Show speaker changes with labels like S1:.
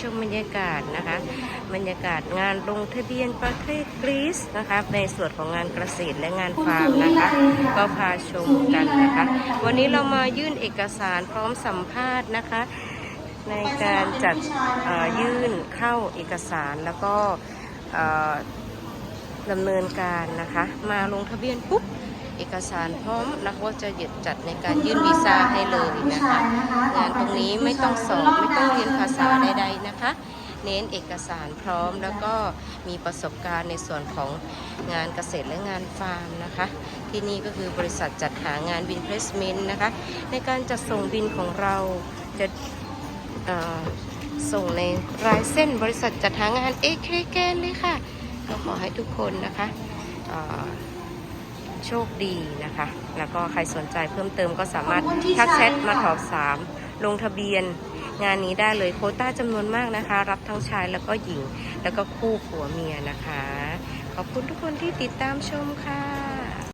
S1: ชมบรรยากาศนะคะ บรรยากาศงานลงทะเบียนประเทศกรีซนะคะ ในส่วนของงานเกษตรและงานฟาร์มนะคะ ก็พาชมกันนะคะ วันนี้เรามายื่นเอกสารพร้อมสัมภาษณ์นะคะ ในการจัดยื่นเข้าเอกสารแล้วก็ดำเนินการนะคะ มาลงทะเบียนปุ๊บเอกสารพร้อมนะคะว่าจะหยุดจัดในการยื่นวีซ่าให้เลยนะคะงานตรงนี้ไม่ต้องสอบไม่ต้องเรียน เน้นเอกสารพร้อมแล้วก็มีประสบการณ์ในส่วนของงานเกษตรและงานฟาร์มนะคะ ที่นี่ก็คือบริษัทจัดหางานบินเพลสเมนต์นะคะ ในการจัดส่งบินของเราจะส่งในรายเส้นบริษัทจัดหางานเอเคแกนเลยค่ะ ก็ขอให้ทุกคนนะคะโชคดีนะคะ แล้วก็ใครสนใจเพิ่มเติมก็สามารถทักแชทมาถอบสามลงทะเบียน งานนี้ได้เลยโคต้าจำนวนมากนะคะ รับทั้งชายแล้วก็หญิง แล้วก็คู่ผัวเมียนะคะ ขอบคุณทุกคนที่ติดตามชมค่ะ